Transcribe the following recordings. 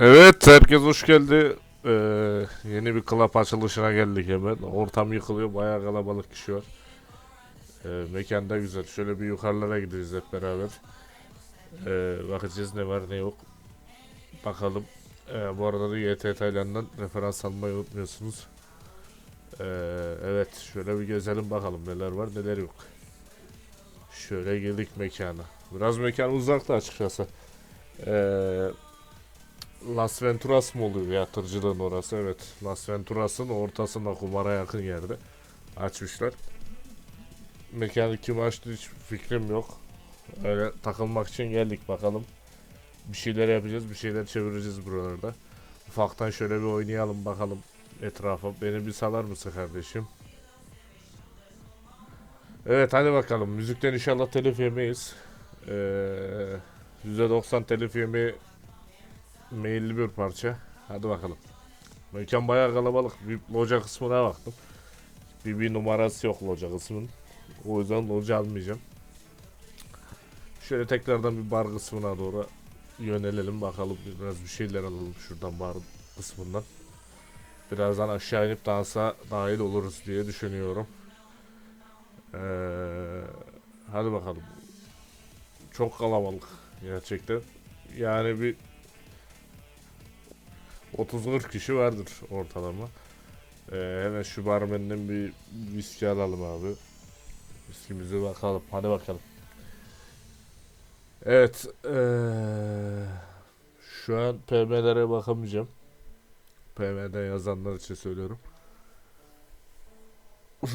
Evet, herkes hoş geldi. Ee, yeni bir club açılışına geldik hemen. Ortam yıkılıyor, bayağı kalabalık kişi var. Ee, mekan da güzel. Şöyle bir yukarılara gideceğiz hep beraber. Ee, bakacağız ne var ne yok. Bakalım. Ee, bu arada da YT Tayland'dan referans almayı unutmuyorsunuz. Ee, evet, şöyle bir gezelim bakalım neler var neler yok. Şöyle girdik mekana. Biraz mekan uzakta açıkçası. Ee, Las Venturas mı oluyor yatırıcılığın orası? Evet. Las Venturas'ın ortasında kumara yakın yerde açmışlar. Mekanı kim açtı hiç fikrim yok. Öyle takılmak için geldik bakalım. Bir şeyler yapacağız, bir şeyler çevireceğiz buralarda. Ufaktan şöyle bir oynayalım bakalım etrafa. Beni bir salar mısın kardeşim? Evet hadi bakalım. Müzikten inşallah telif yemeyiz. Ee, %90 telif yemeyi Meyilli bir parça. Hadi bakalım. Mekan bayağı kalabalık. Bir loca kısmına baktım. Bir, bir numarası yok loca kısmının. O yüzden loca almayacağım. Şöyle tekrardan bir bar kısmına doğru yönelelim bakalım. Biraz bir şeyler alalım şuradan bar kısmından. Birazdan aşağı inip dansa dahil oluruz diye düşünüyorum. Ee, hadi bakalım. Çok kalabalık gerçekten. Yani bir 30-40 kişi vardır ortalama. Ee, hemen şu barmenden bir viski alalım abi. Viskimize bakalım. Hadi bakalım. Evet. ee, şu an PM'lere bakamayacağım. PM'den yazanlar için söylüyorum.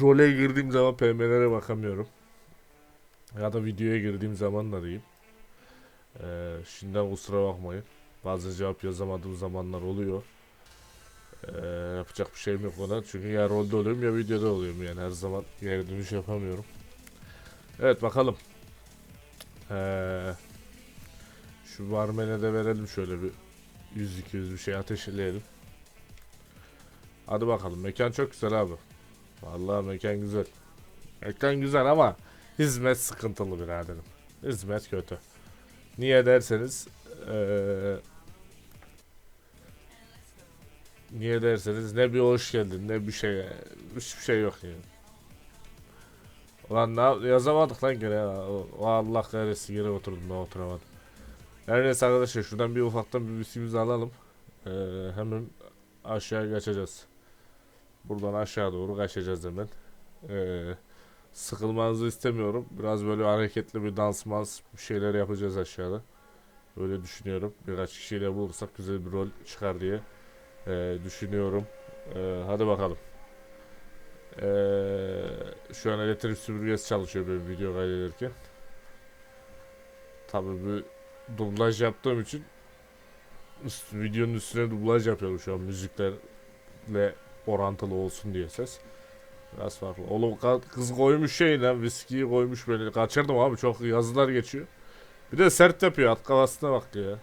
Role girdiğim zaman PM'lere bakamıyorum. Ya da videoya girdiğim zaman da diyeyim. Ee, şimdiden kusura bakmayın. Bazı cevap yazamadığım zamanlar oluyor. Ee, yapacak bir şeyim yok ona. Çünkü ya rolde oluyorum ya videoda oluyorum yani her zaman geri dönüş yapamıyorum. Evet bakalım. Ee, şu barmene de verelim şöyle bir 100-200 bir şey ateşleyelim. Hadi bakalım. Mekan çok güzel abi. Vallahi mekan güzel. Mekan güzel ama hizmet sıkıntılı biraderim. Hizmet kötü. Niye derseniz eee Niye derseniz ne bir hoş geldin ne bir şey hiçbir şey yok yani. Ulan ne yazamadık lan gene ya. Allah kahretsin yere oturdum ben oturamadım. Her neyse arkadaşlar şuradan bir ufaktan bir bisküvimizi alalım. Ee, hemen aşağı kaçacağız. Buradan aşağı doğru kaçacağız hemen. Ee, sıkılmanızı istemiyorum. Biraz böyle hareketli bir dans mans bir şeyler yapacağız aşağıda. Öyle düşünüyorum. Birkaç kişiyle bulursak güzel bir rol çıkar diye e, düşünüyorum. E, hadi bakalım. E, şu an elektrik süpürgesi çalışıyor benim video kaydederken. Tabii bir dublaj yaptığım için üst, videonun üstüne dublaj yapıyorum şu an müziklerle orantılı olsun diye ses. Biraz farklı. Oğlum kız koymuş şey lan viskiyi koymuş böyle kaçırdım abi çok yazılar geçiyor. Bir de sert yapıyor at kafasına bak ya.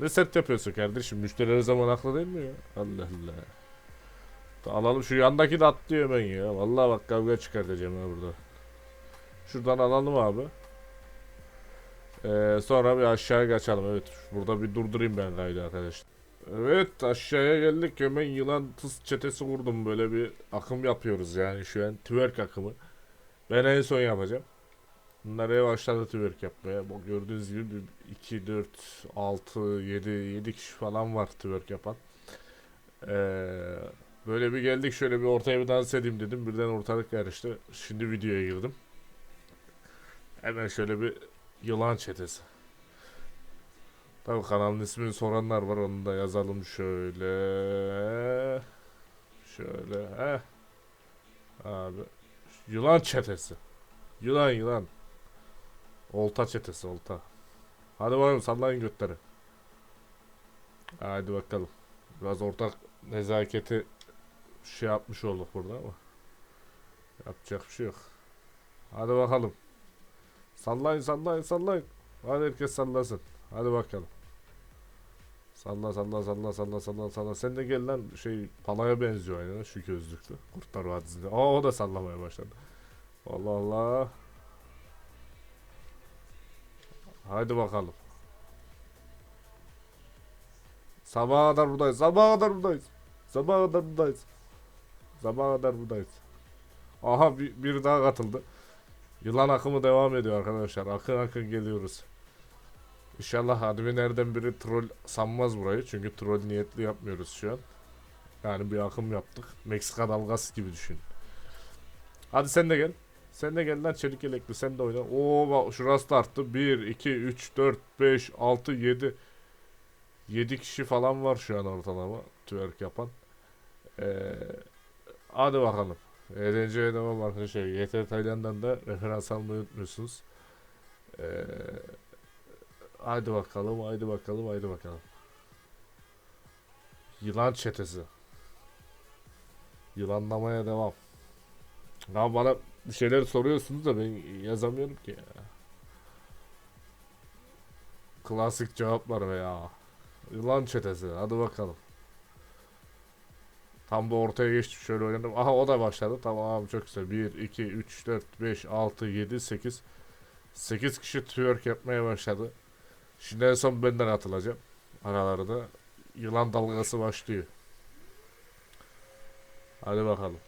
Ne sert yapıyorsun kardeşim? Müşteri her zaman haklı değil mi ya? Allah Allah. Da alalım şu yandaki de atlıyor hemen ya. Vallahi bak kavga çıkartacağım ha burada. Şuradan alalım abi. Ee, sonra bir aşağıya kaçalım. Evet burada bir durdurayım ben kaydı arkadaşlar. Evet aşağıya geldik hemen yılan tıs çetesi vurdum böyle bir akım yapıyoruz yani şu an twerk akımı. Ben en son yapacağım. Bunlar yavaşladı twerk yapmaya. Bu gördüğünüz gibi 2, 4, 6, 7, 7 kişi falan var twerk yapan. Ee, böyle bir geldik şöyle bir ortaya bir dans edeyim dedim. Birden ortalık karıştı. Şimdi videoya girdim. Hemen şöyle bir yılan çetesi. Tabii kanalın ismini soranlar var. Onu da yazalım şöyle. Şöyle. Heh. Abi. Yılan çetesi. Yılan yılan. Olta çetesi olta. Hadi bakalım sallayın götleri. Hadi bakalım. Biraz ortak nezaketi şey yapmış olduk burada ama. Yapacak bir şey yok. Hadi bakalım. Sallayın sallayın sallayın. Hadi herkes sallasın. Hadi bakalım. Salla salla salla salla salla salla. Sen de gel lan şey palaya benziyor aynen şu gözlüklü. Kurtlar Vadisi'nde. Aa o da sallamaya başladı. Allah Allah. Haydi bakalım. Sabaha kadar buradayız. Sabaha kadar buradayız. Sabaha kadar buradayız. Sabaha kadar buradayız. Aha bir, bir daha katıldı. Yılan akımı devam ediyor arkadaşlar. Akın akın geliyoruz. İnşallah adminlerden biri troll sanmaz burayı. Çünkü troll niyetli yapmıyoruz şu an. Yani bir akım yaptık. Meksika dalgası gibi düşün. Hadi sen de gel. Sen de gel lan çelik yelekli sen de oyna. Oo bak şurası da arttı. 1, 2, 3, 4, 5, 6, 7. 7 kişi falan var şu an ortalama twerk yapan. Ee, hadi bakalım. Eğlenceye devam arkadaşlar. YT Tayland'dan da referans almayı unutmuyorsunuz. Ee, hadi bakalım, hadi bakalım, hadi bakalım. Yılan çetesi. Yılanlamaya devam. Ya bana bir şeyler soruyorsunuz da ben yazamıyorum ki ya. Klasik cevaplar veya. Yılan çetesi. Hadi bakalım. Tam bu ortaya geçtim şöyle oynadım. Aha o da başladı. Tamam çok güzel. 1, 2, 3, 4, 5, 6, 7, 8. 8 kişi twerk yapmaya başladı. Şimdi en son benden atılacağım. Aralarda. Yılan dalgası başlıyor. Hadi bakalım.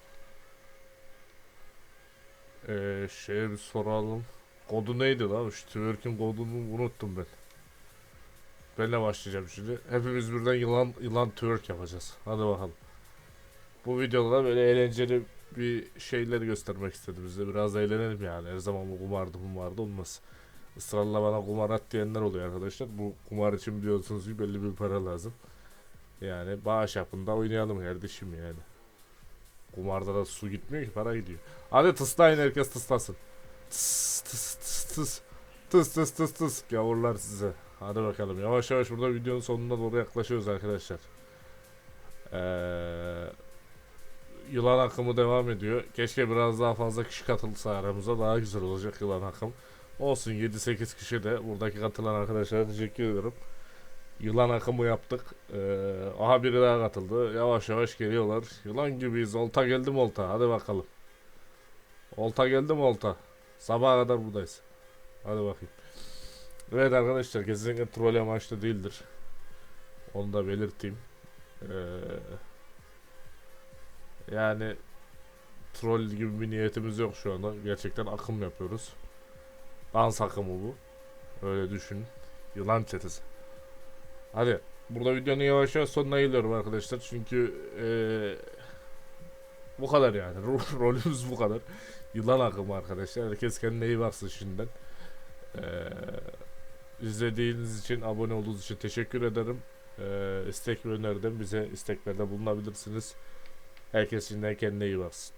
Ee, şeye bir soralım. Kodu neydi lan? Şu twerk'in kodunu unuttum ben. Benle başlayacağım şimdi. Hepimiz birden yılan yılan twerk yapacağız. Hadi bakalım. Bu videoda da böyle eğlenceli bir şeyler göstermek istedim bize. Biraz eğlenelim yani. Her zaman bu kumardı kumarda olmaz. Israrla bana kumar at diyenler oluyor arkadaşlar. Bu kumar için biliyorsunuz ki belli bir para lazım. Yani bağış yapında oynayalım kardeşim yani. Kumarda da su gitmiyor ki para gidiyor. Hadi tıslayın herkes tıslasın. Tıs tıs tıs tıs. Tıs tıs tıs tıs. Gavurlar size. Hadi bakalım. Yavaş yavaş burada videonun sonuna doğru yaklaşıyoruz arkadaşlar. Eee yılan akımı devam ediyor. Keşke biraz daha fazla kişi katılsa aramıza daha güzel olacak yılan akım. Olsun 7-8 kişi de buradaki katılan arkadaşlara teşekkür ederim. Yılan akımı yaptık. Ee, aha biri daha katıldı. Yavaş yavaş geliyorlar. Yılan gibiyiz. Olta geldi mi olta? Hadi bakalım. Olta geldi mi olta? Sabaha kadar buradayız. Hadi bakayım. Evet arkadaşlar kesinlikle troll amaçlı değildir. Onu da belirteyim. Ee, yani troll gibi bir niyetimiz yok şu anda. Gerçekten akım yapıyoruz. Dans akımı bu. Öyle düşün. Yılan çetesi. Hadi. Burada videonun yavaş yavaş sonuna geliyorum arkadaşlar. Çünkü eee, bu kadar yani. Ro- Rolümüz bu kadar. Yılan akımı arkadaşlar. Herkes kendine iyi baksın şimdiden. Eee izlediğiniz için, abone olduğunuz için teşekkür ederim. Eee istek ve öneriden bize isteklerde bulunabilirsiniz. Herkes şimdiden kendine iyi baksın.